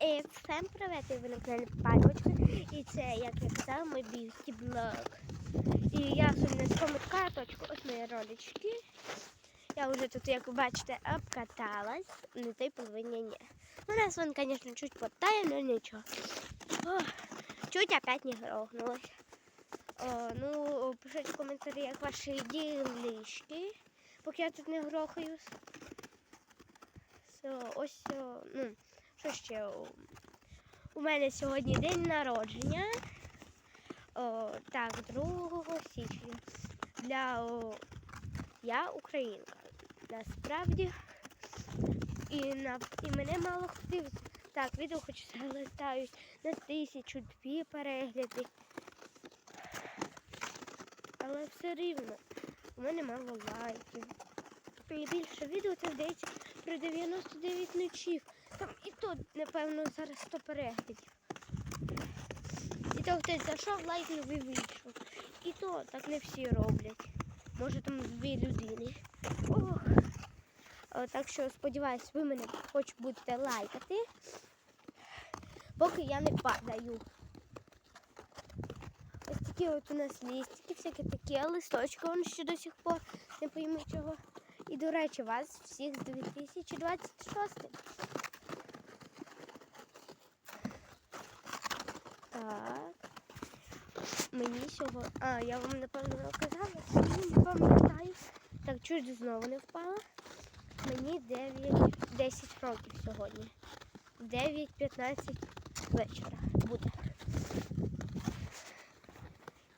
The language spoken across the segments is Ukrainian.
І всім привіт, і ви на каналі Пальмочка. І це, як я казала, мій б'юті блог. І я сьогодні з карточку, ось мої ролички. Я вже тут, як ви бачите, обкаталась. На той половині ні. У нас він, звісно, чуть потає, але нічого. Ох, чуть опять не грохнулась. О, ну, пишіть в коментарі, як ваші ділишки, поки я тут не грохаюсь. So, ось, ну, що ще? У- мене сьогодні день народження. О, так, 2 січня. Для о, я українка. Насправді. І, на, і мене мало дивиться. Так, відео хоч залетають на тисячу дві перегляди. Але все рівно. У мене мало лайків. І більше відео це здається про 99 ночів. Там напевно, зараз 100 переглядів. І то хтось зайшов, лайкнув і вийшов. І то так не всі роблять. Може там дві людини. Ох. Так що сподіваюсь, ви мене хоч будете лайкати, поки я не падаю. Ось такі от у нас лістики, всякі такі листочки, вони ще до сих пор не пойму чого. І, до речі, вас всіх з 2026. Так. Мені сьогодні. А, я вам напевно казала, не пам'ятаю. Так, чуть знову не впала. Мені 9, 10 років сьогодні. 9-15 вечора буде.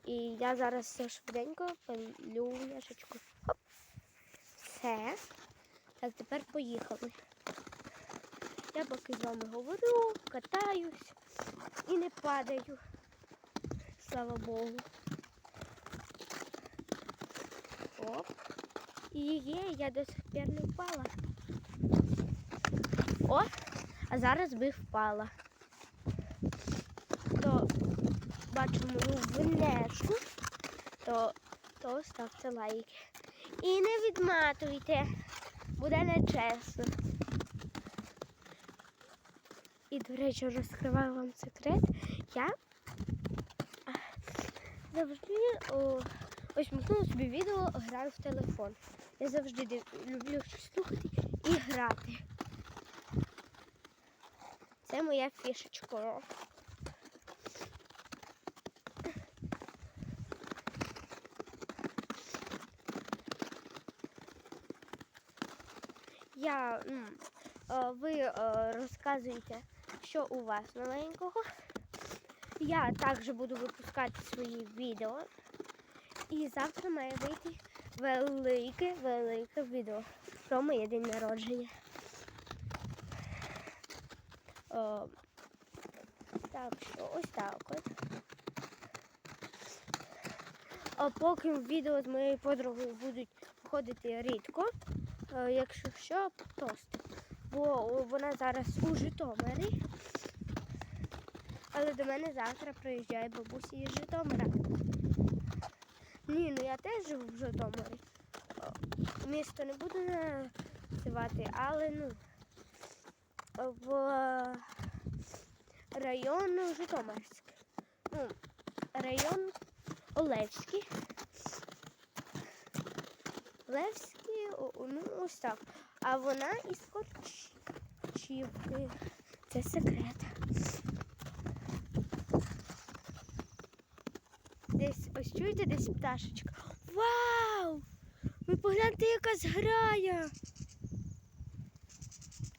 І я зараз все швиденько палю яшечку. Хоп. Все. Так, тепер поїхали. Я поки з вами говорю, катаюсь і не падаю. Слава Богу. Оп. І є, я до сих пір не впала. О, а зараз би впала. То бачу мою то, то ставте лайки. І не відматуйте, буде нечесно. І, до речі, розкриваю вам секрет. Я завжди о, ось вмкнула собі відео, граю в телефон. Я завжди див- люблю щось слухати і грати. Це моя фішечка. Я, е, ви е, розказуєте, що у вас новенького. Я також буду випускати свої відео. І завтра має вийти велике, велике відео про моє день народження. О, так що ось так от. А поки відео з моєю подругою будуть виходити рідко, е, якщо що, просто. Бо вона зараз у Житомирі. Але до мене завтра приїжджає бабуся із Житомира. Ні, ну я теж живу в Житомирі. Місто не буду називати, але ну в район Житомирський. Ну, район Олевський. Левський, ну ось так. А вона із Корчівки. Це секрет. Десь ось чуєте десь пташечка. Вау! Ви погляньте, яка зграя.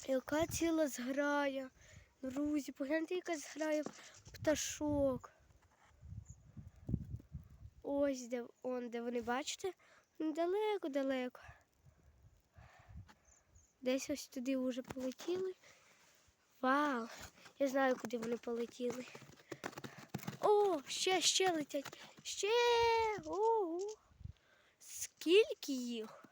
Яка ціла зграя. Друзі, погляньте, яка зграя пташок. Ось де он, де вони, бачите? Далеко-далеко. Десь ось туди вже полетіли. Вау! Я знаю, куди вони полетіли. О, ще, ще летять. Ще. Ого. Скільки їх?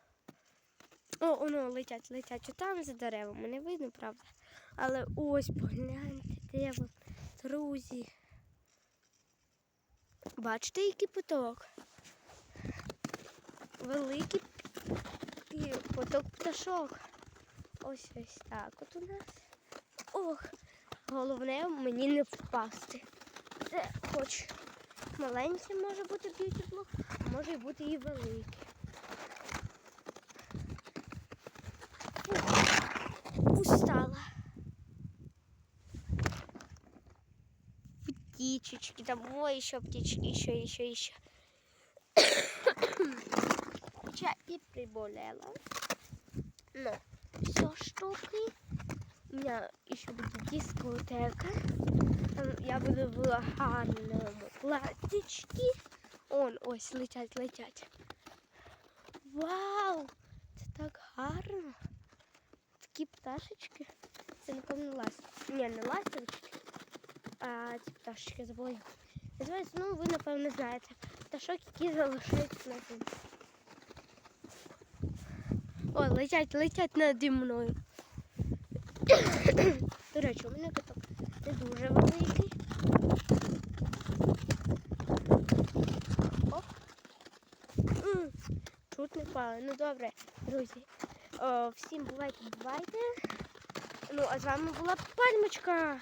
О, воно летять, летять. Отам за деревами. Не видно, правда. Але ось погляньте, де вони, друзі. Бачите, який поток? Великий поток пташок. Ось ось так от у нас. Ох, головне мені не впасти. Це хоч маленький може бути б'юті-блок, а може бути і великий. Устала. Птичечки, там, ой, еще птички, еще, еще, еще. Хоча і приболела. Но все штуки. У меня еще будет дискотека. Там Я буду в гарному платічці. Он, ось, летять, летять. Вау! Це так гарно. Такі пташечки. Це напевно ластівки. Ні, не ластівочки, а ці пташечки забула. як. Називається, ну ви напевно знаєте. Пташок, які залишаються на землі. О, летять, летять наді мною. До речі, у мене каток не дуже великий. Оп. Чуть не впали. Ну добре, друзі. О, всім бувайте, бувайте. Ну, а з вами була пальмочка.